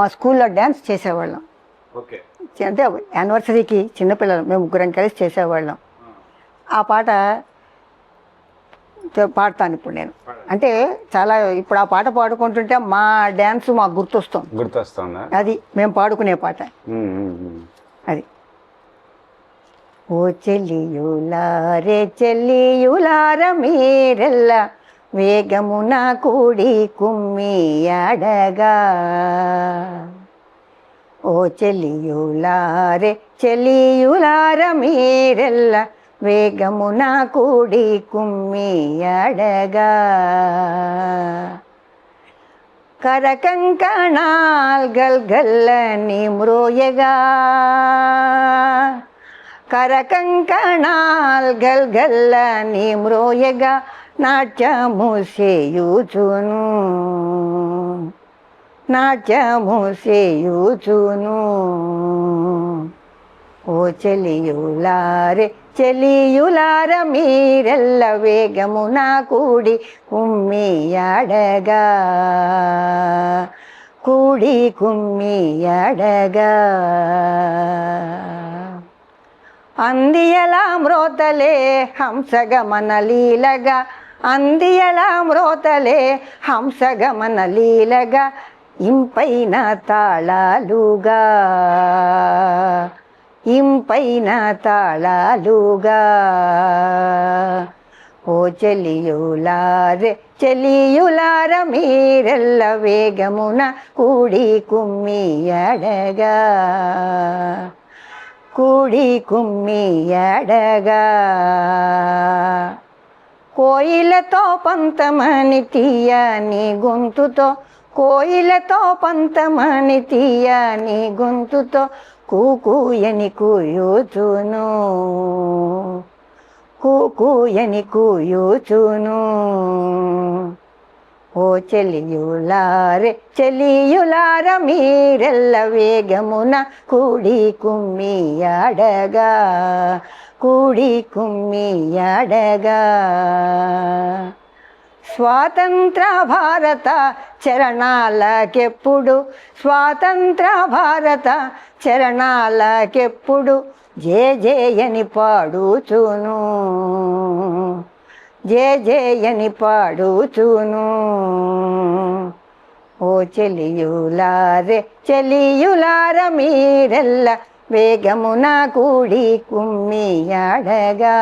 మా స్కూల్లో డ్యాన్స్ చేసేవాళ్ళం. ఓకే. అంటే యానివర్సరీకి చిన్నపిల్లలు మేము ముగ్గురం కలిసి చేసేవాళ్ళం. ఆ పాట పాడతాను ఇప్పుడు నేను. అంటే చాలా ఇప్పుడు ఆ పాట పాడుకుంటుంటే మా డ్యాన్స్ మాకు గుర్తొస్తుంది. గుర్తొస్తుందా? అది మేము పాడుకునే పాట. అది. ఓ చెల్లియులారే చెల్లియులార మీరెల్ల వేగమున కూడి కుమ్మి అడగా ఓ చెల్లియులారే చెల్లియులార మీరెల్ల వేగమున కూడి కుమ్మి అడగా కరకంకణాల్ గల్గల్లని మ్రోయగా కరకంకణాల్ గల్గల్లని మ్రోయగా నాట్యము చేయుచును. నాట్యము చేయుచును. ఓ చెలియులారే చెలియులార మీరెల్ల వేగము నా కూడి కుమ్మియాడగా. కూడి కుమ్మి అడగా అందియలా మ్రోతలే హంసగమన లీలగా. అందియలా మ్రోతలే హంసగమన లీలగా ఇంపైన తాళాలుగా ఇంపైన తాళాలుగా ఓ చెలియులారే చెలియులార మీరెల్ల వేగమున కూడి కుమ్మి అడగా కూడి కుమ్మి అడగా కోయిలతో పంతమని తీయ నీ గొంతుతో కోయిలతో పంతమని తీయ నీ గొంతుతో కూకూయని కూయూచును. కూకూయని కూయూచును. ఓ చెలియులారే చెలియులార మీరెల్ల వేగమున కూడి కుమ్మి అడగా కూడి కుమ్మియడగా స్వాతంత్ర భారత చరణాలకెప్పుడు స్వాతంత్ర భారత చరణాలకెప్పుడు జే జేయని పాడుచును. జే జేయని పాడుచును. ఓ చెలియులారే చెలియులార మీరెల్ల వేగమున కూడి కుమ్మి అడగా